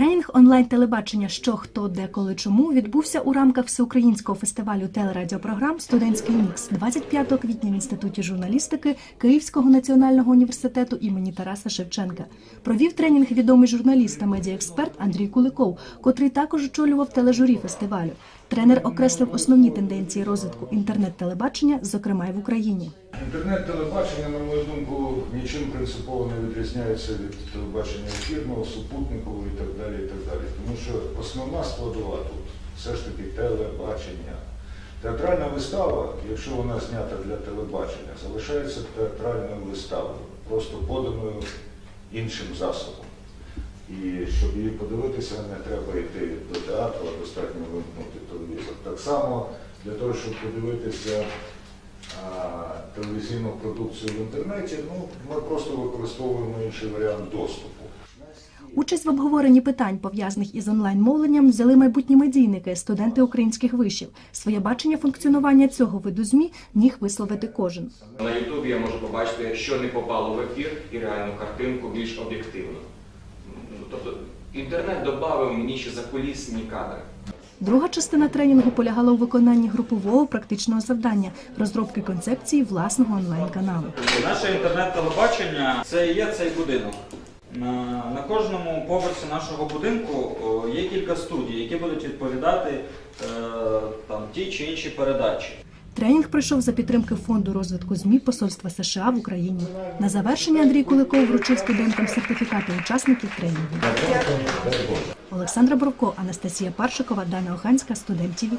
Тренінг онлайн-телебачення Що, хто, де, коли, чому відбувся у рамках всеукраїнського фестивалю телерадіопрограм Студентський мікс 25 квітня в інституті журналістики Київського національного університету імені Тараса Шевченка. Провів тренінг відомий журналіст та медіаексперт Андрій Куликов, котрий також очолював тележурі фестивалю. Тренер окреслив основні тенденції розвитку інтернет-телебачення, зокрема й в Україні. Інтернет-телебачення, на мою думку, нічим принципово не відрізняється від телебачення ефірного, супутникового і так далі. і так далі. Тому що основна складова тут все ж таки телебачення. Театральна вистава, якщо вона знята для телебачення, залишається театральною виставою, просто поданою іншим засобом. І щоб її подивитися, не треба йти до театру, а достатньо вимкнути телевізор. Так само для того, щоб подивитися телевізійну продукцію в інтернеті, ну, ми просто використовуємо інший варіант доступу. Участь в обговоренні питань, пов'язаних із онлайн-мовленням, взяли майбутні медійники, студенти українських вишів. Своє бачення функціонування цього виду ЗМІ міг висловити кожен. На Ютубі я можу побачити, що не попало в ефір, і реальну картинку більш об'єктивно. Тобто інтернет додав мені ще закулісні кадри. Друга частина тренінгу полягала у виконанні групового практичного завдання розробки концепції власного онлайн-каналу. Наше інтернет-телебачення це і є цей будинок. На, кожному поверсі нашого будинку є кілька студій, які будуть відповідати е, там, ті чи інші передачі. Тренінг пройшов за підтримки фонду розвитку ЗМІ Посольства США в Україні. На завершення Андрій Куликов вручив студентам сертифікати учасників тренінгу. Олександра Бровко, Анастасія Паршикова, Дана Оханська, студент ТІВІ.